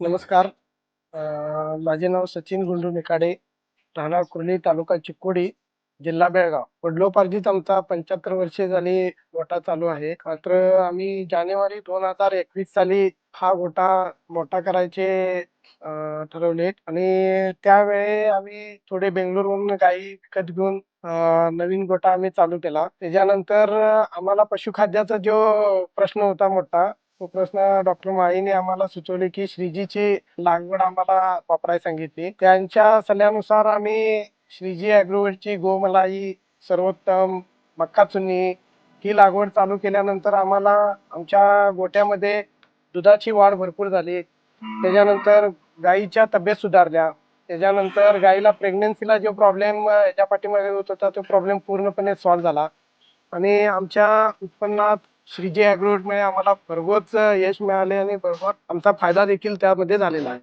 नमस्कार. माझे नाव सचिन गुंडू निकाडे राहणार कुर्ली तालुका चिकोडी जिल्हा बेळगाव. वडिलोपार्जित आमचा पंच्याहत्तर वर्षे झाली गोटा चालू आहे. मात्र आम्ही जानेवारी दोन हजार एकवीस साली हा गोठा मोठा करायचे ठरवले आणि त्यावेळी आम्ही थोडे बेंगलोरहून गाई विकत घेऊन नवीन गोठा आम्ही चालू केला. त्याच्यानंतर आम्हाला पशुखाद्याचा जो प्रश्न होता मोठा तो प्रश्न डॉक्टर माळीने आम्हाला सुचवले की श्रीजीची लागवड आम्हाला वापरायला सांगितली. त्यांच्या सल्ल्यानुसार आम्ही श्रीजी ॲग्रोवेटची गोमलाई सर्वोत्तम मक्का चुनी ही लागवड चालू केल्यानंतर आम्हाला आमच्या गोट्यामध्ये दुधाची वाढ भरपूर झाली. त्याच्यानंतर गाईच्या तब्येत सुधारल्या. त्याच्यानंतर गाईला प्रेग्नन्सीला जो प्रॉब्लेम याच्या पाठीमागे होत होता तो प्रॉब्लेम पूर्णपणे सॉल्व्ह झाला. आणि आमच्या उत्पन्नात श्रीजी मध्ये आम्हाला भरघोस यश मिळाले आणि भरघोस आमचा फायदा देखील त्यामध्ये झालेला आहे.